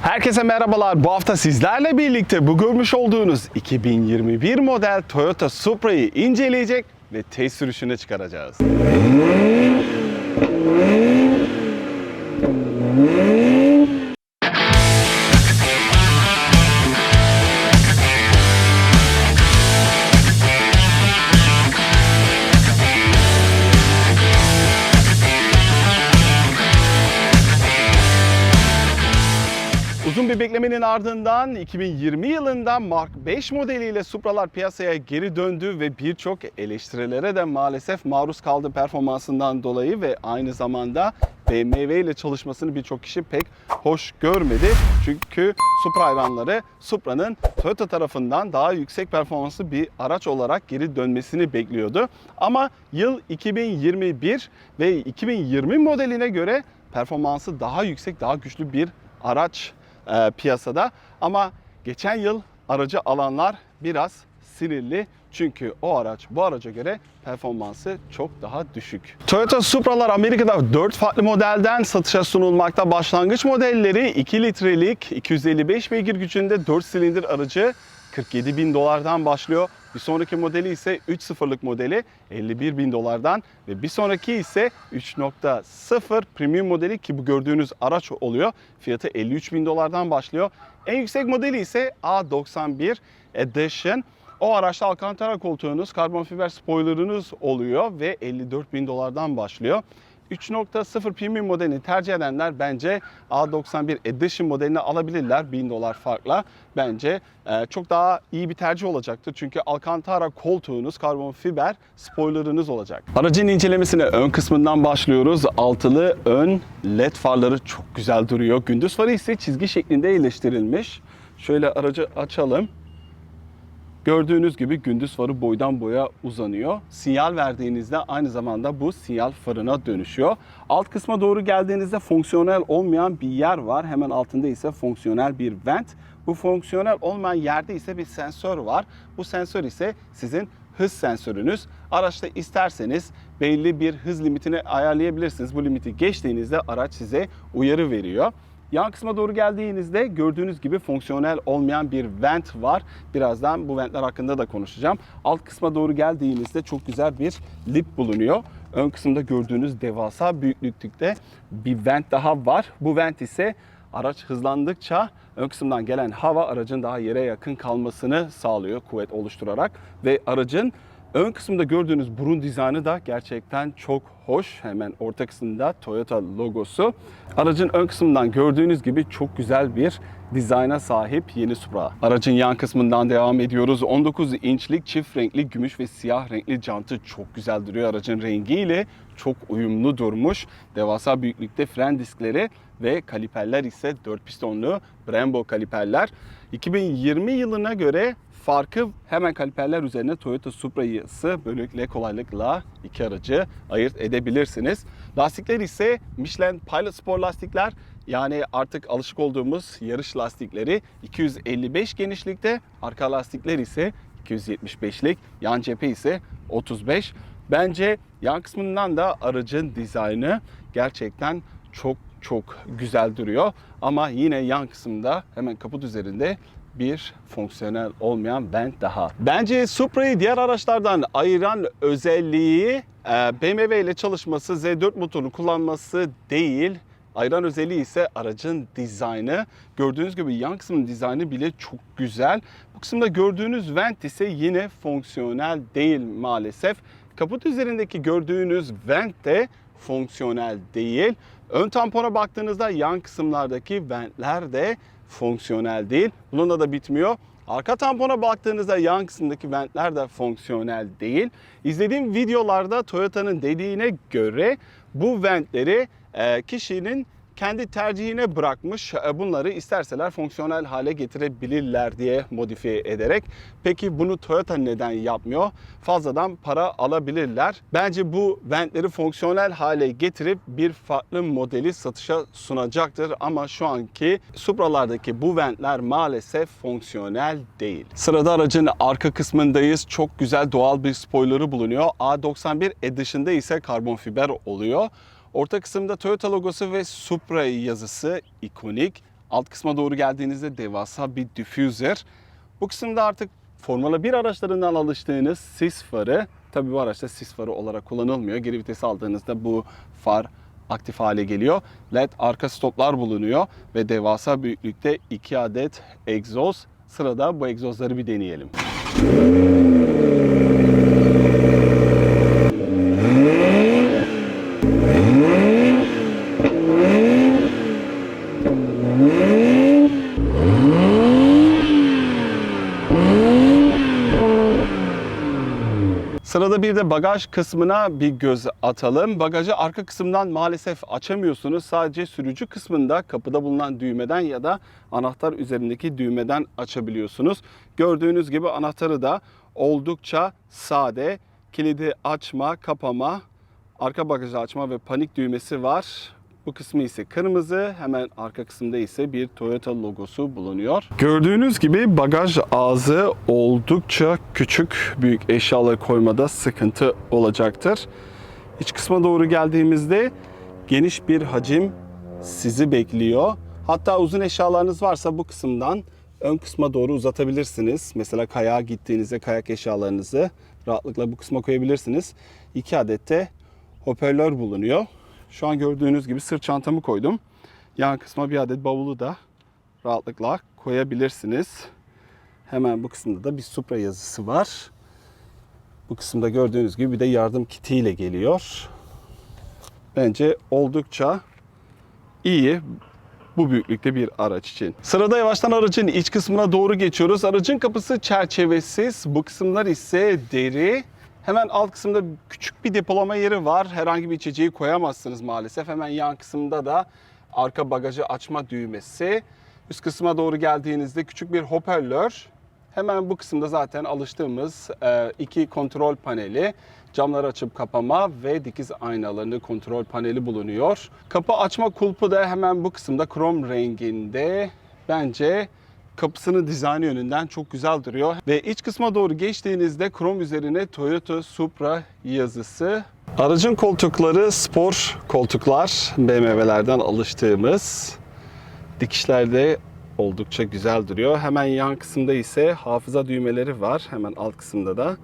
Herkese merhabalar. Bu hafta sizlerle birlikte bu görmüş olduğunuz 2021 model Toyota Supra'yı inceleyecek ve test sürüşüne çıkaracağız. Beklemenin ardından 2020 yılında Mark 5 modeliyle Supra'lar piyasaya geri döndü ve birçok eleştirilere de maalesef maruz kaldı performansından dolayı ve aynı zamanda BMW ile çalışmasını birçok kişi pek hoş görmedi. Çünkü Supra hayranları Supra'nın Toyota tarafından daha yüksek performanslı bir araç olarak geri dönmesini bekliyordu. Ama yıl 2021 ve 2020 modeline göre performansı daha yüksek, daha güçlü bir araç e, piyasada. Ama geçen yıl aracı alanlar biraz sinirli. Çünkü o araç bu araca göre performansı çok daha düşük. Toyota Supra'lar Amerika'da 4 farklı modelden satışa sunulmakta. Başlangıç modelleri 2 litrelik 255 beygir gücünde 4 silindir aracı 47 bin dolardan başlıyor. Bir sonraki modeli ise 3.0'lık modeli 51 bin dolardan ve bir sonraki ise 3.0 premium modeli ki bu gördüğünüz araç oluyor. Fiyatı 53 bin dolardan başlıyor. En yüksek modeli ise A91 Edition. O araçta Alcantara koltuğunuz, karbon fiber spoilerınız oluyor ve 54 bin dolardan başlıyor. 3.0 premium modelini tercih edenler bence A91 Edition modelini alabilirler 1000 dolar farkla. Bence e, çok daha iyi bir tercih olacaktır. Çünkü Alcantara koltuğunuz, karbon fiber spoilerınız olacak. Aracın incelemesine ön kısmından başlıyoruz. Altılı ön led farları çok güzel duruyor. Gündüz farı ise çizgi şeklinde yerleştirilmiş. Şöyle aracı açalım. Gördüğünüz gibi gündüz farı boydan boya uzanıyor. Sinyal verdiğinizde aynı zamanda bu sinyal farına dönüşüyor. Alt kısma doğru geldiğinizde fonksiyonel olmayan bir yer var. Hemen altında ise fonksiyonel bir vent. Bu fonksiyonel olmayan yerde ise bir sensör var. Bu sensör ise sizin hız sensörünüz. Araçta isterseniz belli bir hız limitini ayarlayabilirsiniz. Bu limiti geçtiğinizde araç size uyarı veriyor. Yan kısma doğru geldiğinizde gördüğünüz gibi fonksiyonel olmayan bir vent var. Birazdan bu ventler hakkında da konuşacağım. Alt kısma doğru geldiğinizde çok güzel bir lip bulunuyor. Ön kısımda gördüğünüz devasa büyüklükte bir vent daha var. Bu vent ise araç hızlandıkça ön kısımdan gelen hava aracın daha yere yakın kalmasını sağlıyor kuvvet oluşturarak ve aracın Ön kısımda gördüğünüz burun dizaynı da gerçekten çok hoş. Hemen orta kısmında Toyota logosu. Aracın ön kısmından gördüğünüz gibi çok güzel bir dizayna sahip yeni Supra. Aracın yan kısmından devam ediyoruz. 19 inçlik çift renkli gümüş ve siyah renkli jantı çok güzel duruyor. Aracın rengiyle çok uyumlu durmuş. Devasa büyüklükte fren diskleri ve kaliperler ise 4 pistonlu Brembo kaliperler. 2020 yılına göre farkı hemen kaliperler üzerine Toyota Supra'yı böylelikle kolaylıkla iki aracı ayırt edebilirsiniz. Lastikler ise Michelin Pilot Sport lastikler yani artık alışık olduğumuz yarış lastikleri 255 genişlikte, arka lastikler ise 275'lik, yan cephe ise 35. Bence yan kısmından da aracın dizaynı gerçekten çok çok güzel duruyor. Ama yine yan kısımda hemen kaput üzerinde bir fonksiyonel olmayan vent daha. Bence Supra'yı diğer araçlardan ayıran özelliği e, BMW ile çalışması, Z4 motorunu kullanması değil. Ayıran özelliği ise aracın dizaynı. Gördüğünüz gibi yan kısmın dizaynı bile çok güzel. Bu kısımda gördüğünüz vent ise yine fonksiyonel değil maalesef. Kaput üzerindeki gördüğünüz vent de fonksiyonel değil. Ön tampona baktığınızda yan kısımlardaki ventler de fonksiyonel değil. Bununla da bitmiyor. Arka tampona baktığınızda yan kısımdaki ventler de fonksiyonel değil. İzlediğim videolarda Toyota'nın dediğine göre bu ventleri e, kişinin kendi tercihine bırakmış. E, Bunları isterseler fonksiyonel hale getirebilirler diye modifiye ederek. Peki bunu Toyota neden yapmıyor? Fazladan para alabilirler. Bence bu ventleri fonksiyonel hale getirip bir farklı modeli satışa sunacaktır. Ama şu anki Supra'lardaki bu ventler maalesef fonksiyonel değil. Sırada aracın arka kısmındayız. Çok güzel doğal bir spoilerı bulunuyor. A91 Edition'da ise karbon fiber oluyor. Orta kısımda Toyota logosu ve Supra yazısı ikonik. Alt kısma doğru geldiğinizde devasa bir diffuser. Bu kısımda artık Formula 1 araçlarından alıştığınız sis farı. Tabii bu araçta sis farı olarak kullanılmıyor. Geri vites aldığınızda bu far aktif hale geliyor. LED arka stoplar bulunuyor ve devasa büyüklükte 2 adet egzoz. Sırada bu egzozları bir deneyelim. Sırada bir de bagaj kısmına bir göz atalım. Bagajı arka kısımdan maalesef açamıyorsunuz. Sadece sürücü kısmında kapıda bulunan düğmeden ya da anahtar üzerindeki düğmeden açabiliyorsunuz. Gördüğünüz gibi anahtarı da oldukça sade. Kilidi açma, kapama, arka bagajı açma ve panik düğmesi var. Bu kısmı ise kırmızı. Hemen arka kısımda ise bir Toyota logosu bulunuyor. Gördüğünüz gibi bagaj ağzı oldukça küçük. Büyük eşyaları koymada sıkıntı olacaktır. İç kısma doğru geldiğimizde geniş bir hacim sizi bekliyor. Hatta uzun eşyalarınız varsa bu kısımdan ön kısma doğru uzatabilirsiniz. Mesela kayağa gittiğinizde kayak eşyalarınızı rahatlıkla bu kısma koyabilirsiniz. İki adet de hoparlör bulunuyor. Şu an gördüğünüz gibi sırt çantamı koydum. Yan kısma bir adet bavulu da rahatlıkla koyabilirsiniz. Hemen bu kısımda da bir Supra yazısı var. Bu kısımda gördüğünüz gibi bir de yardım kitiyle geliyor. Bence oldukça iyi bu büyüklükte bir araç için. Sırada yavaştan aracın iç kısmına doğru geçiyoruz. Aracın kapısı çerçevesiz. Bu kısımlar ise deri. Hemen alt kısımda küçük bir depolama yeri var. Herhangi bir içeceği koyamazsınız maalesef. Hemen yan kısımda da arka bagajı açma düğmesi. Üst kısma doğru geldiğinizde küçük bir hoparlör. Hemen bu kısımda zaten alıştığımız e, iki kontrol paneli, camları açıp kapama ve dikiz aynalarını kontrol paneli bulunuyor. Kapı açma kulpu da hemen bu kısımda krom renginde. Bence kapısının dizaynı yönünden çok güzel duruyor. Ve iç kısma doğru geçtiğinizde krom üzerine Toyota Supra yazısı. Aracın koltukları spor koltuklar. BMW'lerden alıştığımız. Dikişlerde oldukça güzel duruyor. Hemen yan kısımda ise hafıza düğmeleri var. Hemen alt kısımda da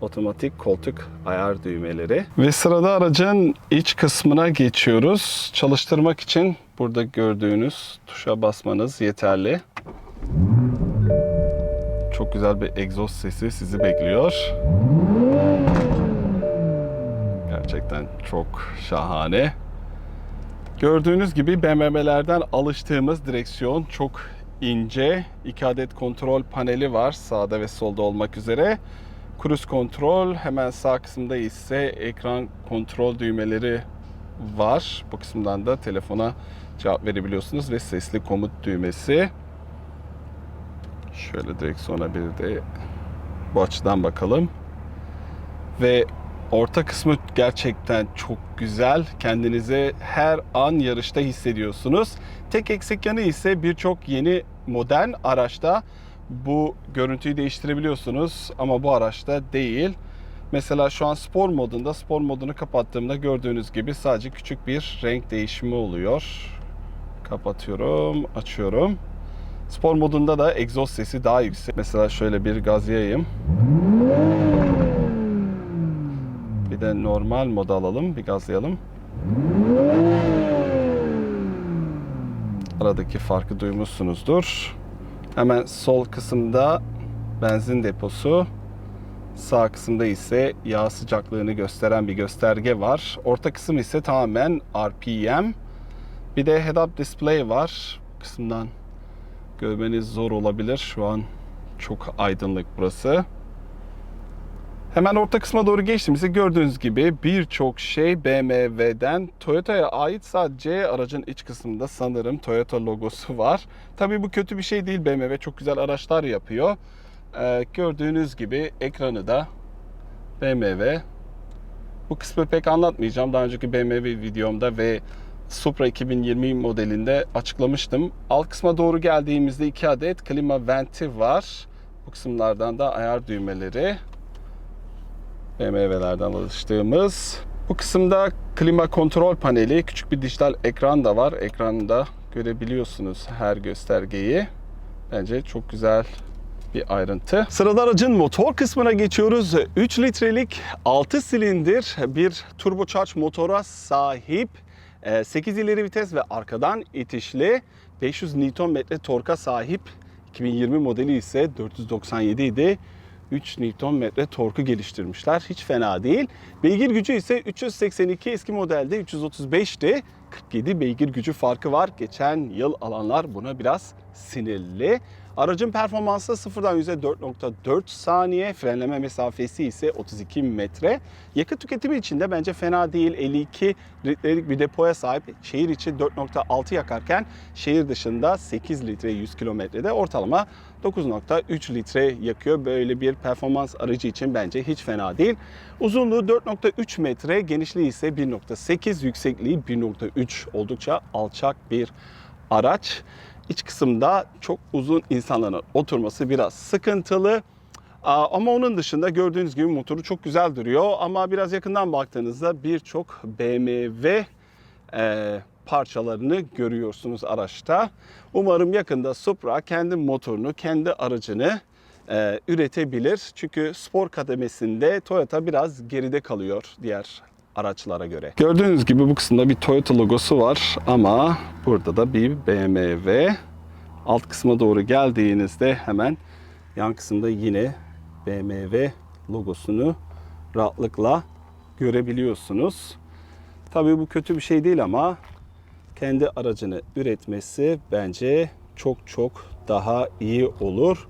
otomatik koltuk ayar düğmeleri. Ve sırada aracın iç kısmına geçiyoruz. Çalıştırmak için burada gördüğünüz tuşa basmanız yeterli. Çok güzel bir egzoz sesi sizi bekliyor. Gerçekten çok şahane. Gördüğünüz gibi BMW'lerden alıştığımız direksiyon çok ince. İki adet kontrol paneli var sağda ve solda olmak üzere. Cruise kontrol hemen sağ kısımda ise ekran kontrol düğmeleri var. Bu kısımdan da telefona cevap verebiliyorsunuz ve sesli komut düğmesi. Şöyle direksiyona bir de bu açıdan bakalım. Ve orta kısmı gerçekten çok güzel. Kendinizi her an yarışta hissediyorsunuz. Tek eksik yanı ise birçok yeni modern araçta bu görüntüyü değiştirebiliyorsunuz ama bu araçta değil. Mesela şu an spor modunda spor modunu kapattığımda gördüğünüz gibi sadece küçük bir renk değişimi oluyor. Kapatıyorum, açıyorum. Spor modunda da egzoz sesi daha yüksek. Mesela şöyle bir gaz yayayım. Bir de normal mod alalım, bir gazlayalım. Aradaki farkı duymuşsunuzdur. Hemen sol kısımda benzin deposu. Sağ kısımda ise yağ sıcaklığını gösteren bir gösterge var. Orta kısım ise tamamen RPM. Bir de head-up display var. Bu kısımdan görmeniz zor olabilir. Şu an çok aydınlık burası. Hemen orta kısma doğru geçtiğimizde gördüğünüz gibi birçok şey BMW'den Toyota'ya ait sadece aracın iç kısmında sanırım Toyota logosu var. Tabii bu kötü bir şey değil BMW çok güzel araçlar yapıyor. Ee, gördüğünüz gibi ekranı da BMW. Bu kısmı pek anlatmayacağım. Daha önceki BMW videomda ve Supra 2020 modelinde açıklamıştım. Alt kısma doğru geldiğimizde iki adet klima venti var. Bu kısımlardan da ayar düğmeleri. BMW'lerden alıştığımız. Bu kısımda klima kontrol paneli, küçük bir dijital ekran da var. Ekranda görebiliyorsunuz her göstergeyi. Bence çok güzel bir ayrıntı. Sırada aracın motor kısmına geçiyoruz. 3 litrelik 6 silindir bir turbocharge motora sahip. 8 ileri vites ve arkadan itişli 500 Nm torka sahip. 2020 modeli ise 497 idi. 3 Nm torku geliştirmişler. Hiç fena değil. Beygir gücü ise 382 eski modelde 335'ti. 47 beygir gücü farkı var. Geçen yıl alanlar buna biraz sinirli. Aracın performansı sıfırdan 100'e 4.4 saniye, frenleme mesafesi ise 32 metre. Yakıt tüketimi için de bence fena değil. 52 litrelik bir depoya sahip. Şehir içi 4.6 yakarken şehir dışında 8 litre 100 kilometrede ortalama 9.3 litre yakıyor. Böyle bir performans aracı için bence hiç fena değil. Uzunluğu 4.3 metre, genişliği ise 1.8, yüksekliği 1.3 oldukça alçak bir araç. İç kısımda çok uzun insanların oturması biraz sıkıntılı. Ama onun dışında gördüğünüz gibi motoru çok güzel duruyor. Ama biraz yakından baktığınızda birçok BMW e, parçalarını görüyorsunuz araçta. Umarım yakında Supra kendi motorunu, kendi aracını e, üretebilir. Çünkü spor kademesinde Toyota biraz geride kalıyor diğer araçlara göre. Gördüğünüz gibi bu kısımda bir Toyota logosu var ama burada da bir BMW. Alt kısma doğru geldiğinizde hemen yan kısımda yine BMW logosunu rahatlıkla görebiliyorsunuz. Tabii bu kötü bir şey değil ama kendi aracını üretmesi bence çok çok daha iyi olur.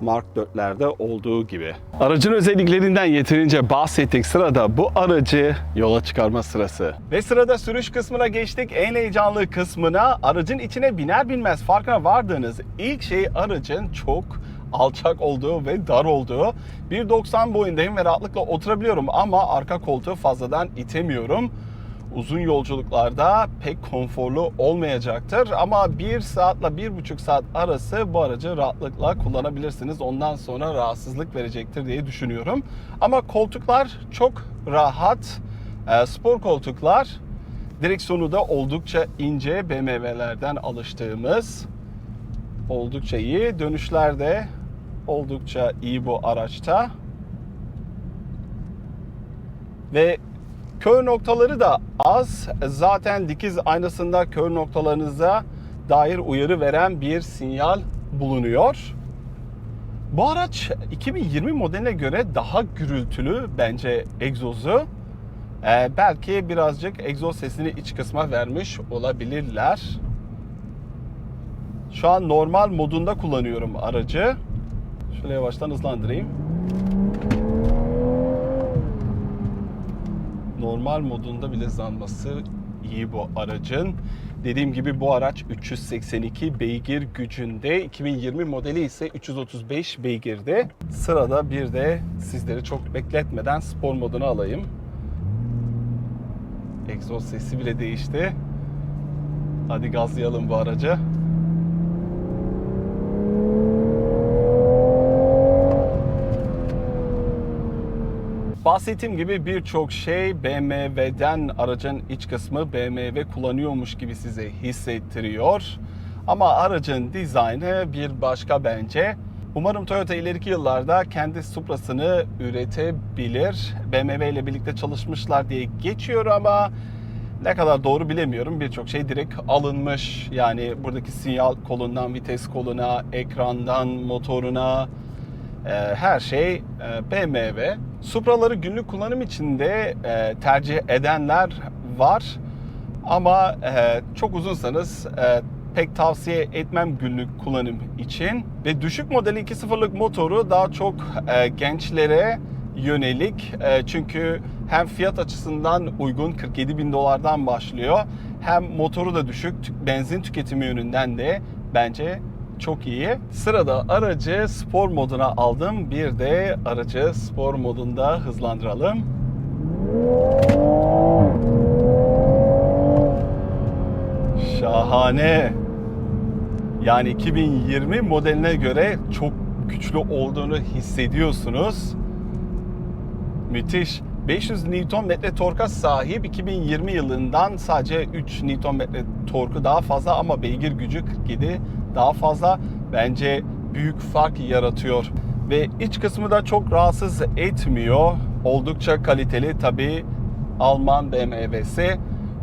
Mark 4'lerde olduğu gibi. Aracın özelliklerinden yeterince bahsettik. Sırada bu aracı yola çıkarma sırası. Ve sırada sürüş kısmına geçtik. En heyecanlı kısmına aracın içine biner binmez farkına vardığınız ilk şey aracın çok alçak olduğu ve dar olduğu. 1.90 boyundayım ve rahatlıkla oturabiliyorum ama arka koltuğu fazladan itemiyorum uzun yolculuklarda pek konforlu olmayacaktır. Ama 1 saatle 1,5 saat arası bu aracı rahatlıkla kullanabilirsiniz. Ondan sonra rahatsızlık verecektir diye düşünüyorum. Ama koltuklar çok rahat. E, spor koltuklar. Direksiyonu da oldukça ince BMW'lerden alıştığımız. Oldukça iyi. Dönüşler de oldukça iyi bu araçta. Ve Kör noktaları da az. Zaten dikiz aynasında kör noktalarınıza dair uyarı veren bir sinyal bulunuyor. Bu araç 2020 modeline göre daha gürültülü bence egzozu. Ee, belki birazcık egzoz sesini iç kısma vermiş olabilirler. Şu an normal modunda kullanıyorum aracı. Şöyle yavaştan hızlandırayım. Normal modunda bile zanması iyi bu aracın. Dediğim gibi bu araç 382 beygir gücünde. 2020 modeli ise 335 beygirde. Sırada bir de sizleri çok bekletmeden spor moduna alayım. Egzoz sesi bile değişti. Hadi gazlayalım bu aracı. Bahsettiğim gibi birçok şey BMW'den aracın iç kısmı BMW kullanıyormuş gibi size hissettiriyor. Ama aracın dizaynı bir başka bence. Umarım Toyota ileriki yıllarda kendi Supra'sını üretebilir. BMW ile birlikte çalışmışlar diye geçiyor ama ne kadar doğru bilemiyorum. Birçok şey direkt alınmış. Yani buradaki sinyal kolundan vites koluna, ekrandan motoruna, e, her şey e, BMW. Supraları günlük kullanım için de e, tercih edenler var. Ama e, çok uzunsanız e, pek tavsiye etmem günlük kullanım için. Ve düşük modeli 2.0'lık motoru daha çok e, gençlere yönelik. E, çünkü hem fiyat açısından uygun 47 bin dolardan başlıyor. Hem motoru da düşük, benzin tüketimi yönünden de bence çok iyi. Sırada aracı spor moduna aldım. Bir de aracı spor modunda hızlandıralım. Şahane. Yani 2020 modeline göre çok güçlü olduğunu hissediyorsunuz. Müthiş. 500 Nm torka sahip 2020 yılından sadece 3 Nm torku daha fazla ama beygir gücü 47 daha fazla. Bence büyük fark yaratıyor. Ve iç kısmı da çok rahatsız etmiyor. Oldukça kaliteli tabi Alman BMW'si.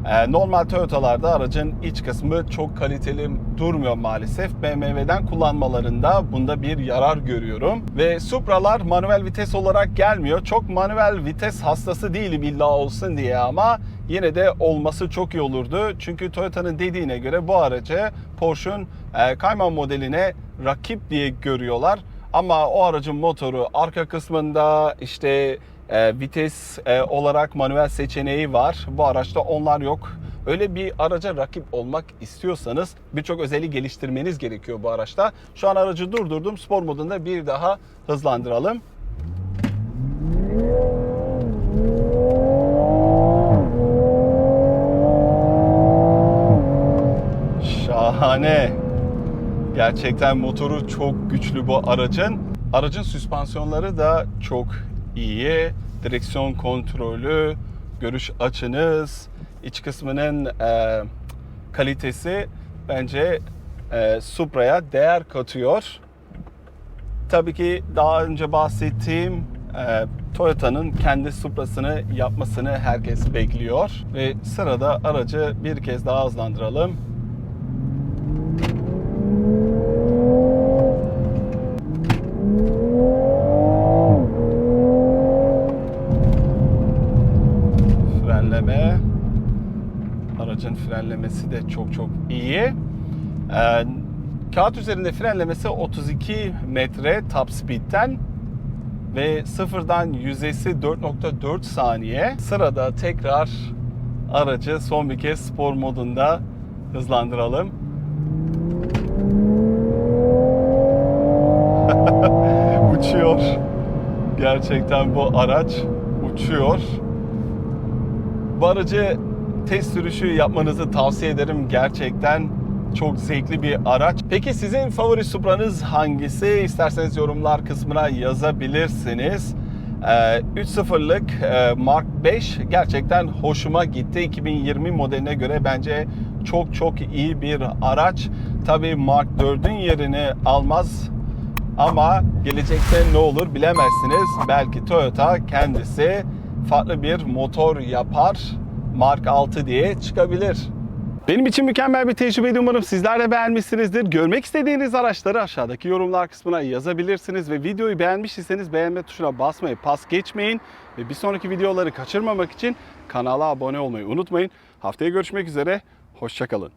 Ee, Normal Toyota'larda aracın iç kısmı çok kaliteli durmuyor maalesef. BMW'den kullanmalarında bunda bir yarar görüyorum. Ve Supra'lar manuel vites olarak gelmiyor. Çok manuel vites hastası değilim illa olsun diye ama yine de olması çok iyi olurdu. Çünkü Toyota'nın dediğine göre bu aracı Porsche'un e, Cayman modeline rakip diye görüyorlar. Ama o aracın motoru arka kısmında işte e, vites e, olarak manuel seçeneği var. Bu araçta onlar yok. Öyle bir araca rakip olmak istiyorsanız birçok özelliği geliştirmeniz gerekiyor bu araçta. Şu an aracı durdurdum. Spor modunda bir daha hızlandıralım. Şahane. Gerçekten motoru çok güçlü bu aracın. Aracın süspansiyonları da çok iyi. Direksiyon kontrolü, görüş açınız, iç kısmının e, kalitesi bence e, Supra'ya değer katıyor. Tabii ki daha önce bahsettiğim e, Toyota'nın kendi Supra'sını yapmasını herkes bekliyor. Ve sırada aracı bir kez daha hızlandıralım. frenleme. Aracın frenlemesi de çok çok iyi. Ee, kağıt üzerinde frenlemesi 32 metre top speed'ten ve sıfırdan yüzesi 4.4 saniye. Sırada tekrar aracı son bir kez spor modunda hızlandıralım. Uçuyor. Gerçekten bu araç uçuyor. Bu aracı test sürüşü yapmanızı tavsiye ederim. Gerçekten çok zevkli bir araç. Peki sizin favori Supra'nız hangisi? İsterseniz yorumlar kısmına yazabilirsiniz. Ee, 3.0'lık e, Mark 5 gerçekten hoşuma gitti. 2020 modeline göre bence çok çok iyi bir araç. Tabii Mark 4'ün yerini almaz ama gelecekte ne olur bilemezsiniz. Belki Toyota kendisi farklı bir motor yapar. Mark 6 diye çıkabilir. Benim için mükemmel bir tecrübeydi. Umarım sizler de beğenmişsinizdir. Görmek istediğiniz araçları aşağıdaki yorumlar kısmına yazabilirsiniz. Ve videoyu beğenmişseniz beğenme tuşuna basmayı pas geçmeyin. Ve bir sonraki videoları kaçırmamak için kanala abone olmayı unutmayın. Haftaya görüşmek üzere. Hoşçakalın.